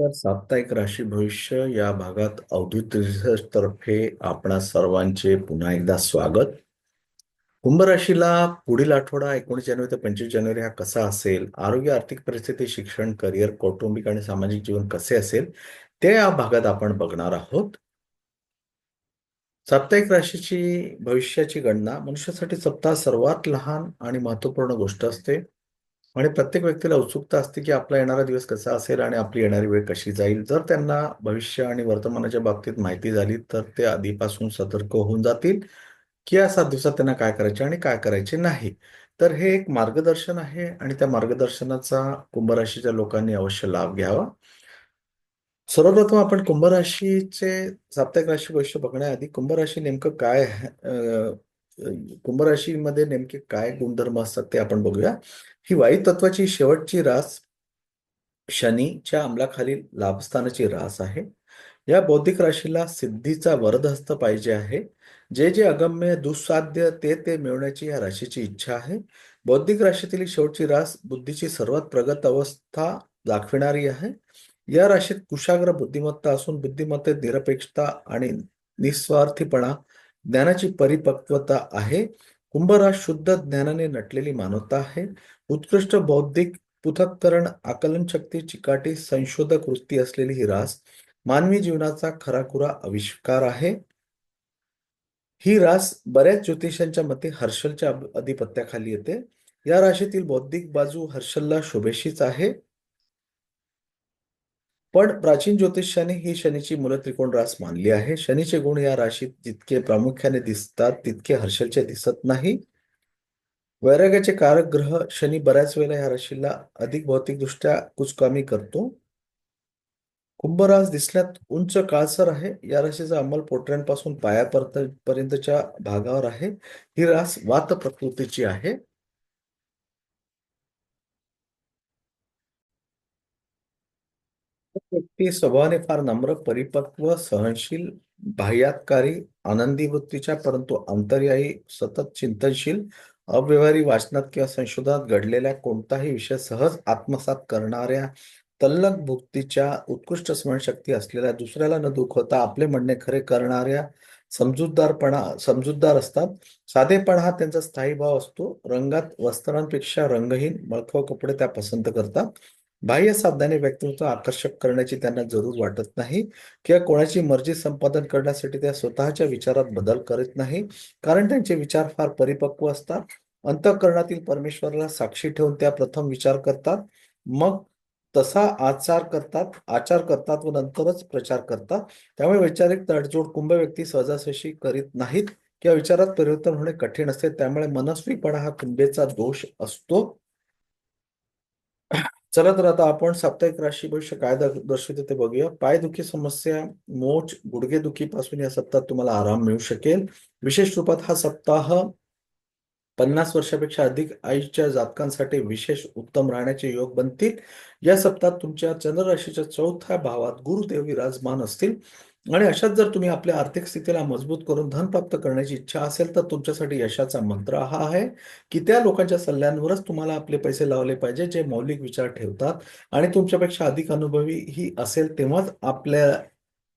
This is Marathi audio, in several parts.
तर साप्ताहिक राशी भविष्य या भागात अवधूत रिसर्च तर्फे आपणा सर्वांचे पुन्हा एकदा स्वागत. कुंभ राशीला पुढील आठवडा एकोणीस जानेवारी ते पंचवीस जानेवारी हा कसा असेल आरोग्य आर्थिक परिस्थिती शिक्षण करिअर कौटुंबिक आणि सामाजिक जीवन कसे असेल ते या भागात आपण बघणार आहोत. साप्ताहिक राशीची भविष्याची गणना मनुष्यासाठी सप्ताह सर्वात लहान आणि महत्त्वपूर्ण गोष्ट असते. आणि प्रत्येक व्यक्तीला उत्सुकता असते की आपला येणारा दिवस कसा असेल आणि आपली येणारी वेळ कशी जाईल. जर त्यांना भविष्य आणि वर्तमानाच्या बाबतीत माहिती झाली तर ते आधीपासून सतर्क होऊन जातील की या सात दिवसात त्यांना काय करायचे आणि काय करायचे नाही. तर हे एक मार्गदर्शन आहे आणि त्या मार्गदर्शनाचा कुंभराशीच्या लोकांनी अवश्य लाभ घ्यावा. सर्वप्रथम आपण कुंभ राशीचे साप्ताहिक राशी वैश्य बघण्याआधी कुंभराशी नेमकं काय कुंभ राशीमध्ये नेमके काय गुणधर्म असतात ते आपण बघूया. ही वायू तत्वाची शेवटची रास शनीच्या अंमलाखालील लाभस्थानाची रास आहे. या बौद्धिक राशीला सिद्धीचा वरदहस्त पाहिजे आहे. जे जे अगम्य दुस्साध्य ते ते मिळवण्याची या राशीची इच्छा आहे. बौद्धिक राशीतील शेवटची रास बुद्धीची सर्वात प्रगत अवस्था दाखविणारी आहे. या राशीत कुशाग्र बुद्धिमत्ता असून बुद्धिमत्तेत निरपेक्षता आणि निस्वार्थीपणा ज्ञानाची परिपक्वता आहे. कुंभराज शुद्ध ज्ञानाने नटलेली मानवता आहे. उत्कृष्ट बौद्धिक पृथक्करण आकलन शक्ती चिकाटी संशोधक वृत्ती असलेली ही रास मानवी जीवनाचा खराखुरा आविष्कार आहे. ही रास बऱ्याच ज्योतिषांच्या मते हर्षलच्या अधिपत्याखाली येते. या राशीतील बौद्धिक बाजू हर्षलला शोभेशीच आहे. पण प्राचीन ज्योतिषाने ही शनीची मूल त्रिकोण रास मानली आहे. शनीचे गुण या राशीत जितके प्रामुख्याने दिसतात तितके हर्षलचे दिसत नाही. वैराग्याचे कारक ग्रह शनी बऱ्याच वेळेला या राशीला अधिक भौतिकदृष्ट्या कुचकामी करतो. कुंभरास दिसल्यात उंच काळसर आहे. या राशीचा अंमल पोटऱ्यांपासून पायापर्यंतच्या भागावर आहे. ही रास वात प्रकृतीची आहे. व्यक्ती स्वभावाने फार नम्र परिपक्व सहनशील बाह्यातकारी आनंदी वृत्तीच्या परंतु अंतर्यायी सतत चिंतनशील अव्यवहारी वाचनात किंवा संशोधनात घडलेल्या कोणताही विषय सहज आत्मसात करणाऱ्या तल्लक भुक्तीच्या उत्कृष्ट स्मरणशक्ती असलेल्या दुसऱ्याला न दुखवता आपले म्हणणे खरे करणाऱ्या समजूतदारपणा समजूतदार असतात. साधेपणा हा त्यांचा स्थायी भाव असतो. रंगात वस्त्रांपेक्षा रंगहीन मळखव कपडे त्या पसंत करतात. बाह्य साधनाने व्यक्तिमत्व आकर्षक करण्याची त्यांना जरूर वाटत नाही किंवा कोणाची मर्जी संपादन करण्यासाठी त्या स्वतःच्या विचारात बदल करत नाही कारण त्यांचे विचार फार परिपक्व असतात. अंतःकरणातील परमेश्वराला साक्षी ठेवून त्या प्रथम विचार करतात. मग तसा आचार करतात आचार करतात व नंतरच प्रचार करतात. त्यामुळे वैचारिक तडजोड कुंभ व्यक्ती सहजासहशी करीत नाहीत किंवा विचारात परिवर्तन होणे कठीण असते. त्यामुळे मनस्वीपणा हा कुंभेचा दोष असतो. चला तर आता आपण साप्ताहिक राशी भविष्य काय दर्शवते ते बघूया. पायदुखी समस्या मोच गुडघेदुखी पासून या सप्ताहात तुम्हाला आराम मिळू शकेल. विशेष रूपात हा सप्ताह पन्नास वर्षापेक्षा अधिक आयुष्याच्या जातकांसाठी विशेष उत्तम राहण्याचे योग बनतील. या सप्ताहात तुमच्या चंद्र राशीच्या चौथ्या भावात गुरुदेव विराजमान असतील. आणि अशात जर तुम्ही आपल्या आर्थिक स्थितीला मजबूत करून धन प्राप्त करण्याची इच्छा असेल तर तुमच्यासाठी यशाचा मंत्र हा आहे की त्या लोकांच्या सल्ल्यांवरच तुम्हाला आपले पैसे लावले पाहिजे जे मौलिक विचार ठेवतात आणि तुमच्यापेक्षा अधिक अनुभवी ही असेल तेव्हाच आपल्या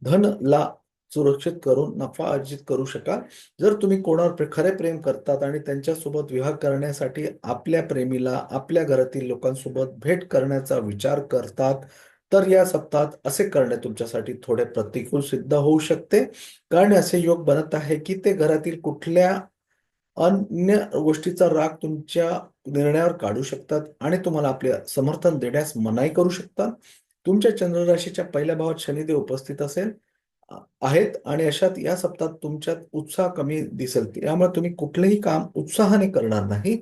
धनला सुरक्षित करून नफा अर्जित करू शकाल. जर तुम्ही कोणावर खरे प्रेम करतात आणि त्यांच्यासोबत विवाह करण्यासाठी आपल्या प्रेमीला आपल्या घरातील लोकांसोबत भेट करण्याचा विचार करतात तर या सप्ताहात असे करणे तुमच्यासाठी थोडे प्रतिकूल सिद्ध होऊ शकते. कारण असे योग बनत आहे की ते घरातील कुठल्या अन्य गोष्टीचा राग तुमच्या निर्णयावर काढू शकतात आणि तुम्हाला आपले समर्थन देण्यास मनाई करू शकतात. तुमच्या चंद्रराशीच्या पहिल्या भावात शनिदेव उपस्थित असेल आहेत आणि अशात या सप्ताहात तुमच्यात उत्साह कमी दिसेल. त्यामुळे तुम्ही कुठलेही काम उत्साहाने करणार नाही.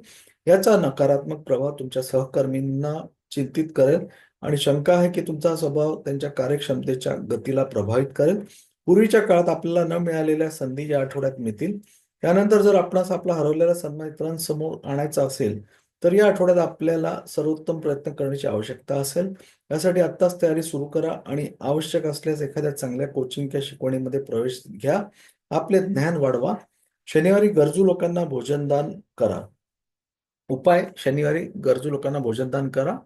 याचा नकारात्मक प्रभाव तुमच्या सहकर्मींना चिंतित करेल. आणि शंका आहे की तुमचा स्वभाव त्यांच्या कार्यक्षमतेच्या गतीला प्रभावित करेल. पूर्वीच्या काळात आपल्याला न मिळालेल्या संधी या आठवड्यात मिळतील त्यानंतर जर आपणास आपला हरवलेला सन्मान इतरांसमोर आणायचा असेल तर या आठवड्यात आपल्याला सर्वोत्तम प्रयत्न करण्याची आवश्यकता असेल. यासाठी आत्ताच तयारी सुरू करा आणि आवश्यक असल्यास एखाद्या चांगल्या कोचिंग किंवा शिकवणीमध्ये प्रवेश घ्या. आपले ज्ञान वाढवा. शनिवारी गरजू लोकांना भोजनदान करा. उपाय शनिवारी गरजू लोकांना भोजनदान करा.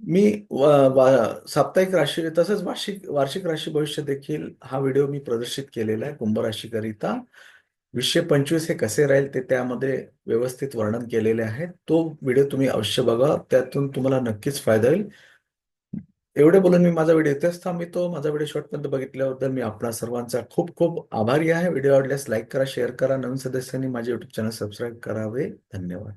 मी वा- साप्ताहिक राशी तसंच वार्षिक वार्षिक राशी भविष्य देखील हा व्हिडिओ मी प्रदर्शित केलेला आहे कुंभ राशीकरिता. वीसशे पंचवीस हे कसे राहील ते त्यामध्ये व्यवस्थित वर्णन केलेले आहे. तो व्हिडिओ तुम्ही अवश्य बघा त्यातून तुम्हाला नक्कीच फायदा होईल. एवढे बोलून मी माझा व्हिडिओ इथेच थांबवितो. माझा व्हिडिओ शॉर्टपर्यंत बघितल्याबद्दल मी आपणा सर्वांचा खूप खूप आभारी आहे. व्हिडिओ आवडल्यास लाईक करा शेअर करा. नवीन सदस्यांनी माझे युट्यूब चॅनल सबस्क्राईब करावे. धन्यवाद.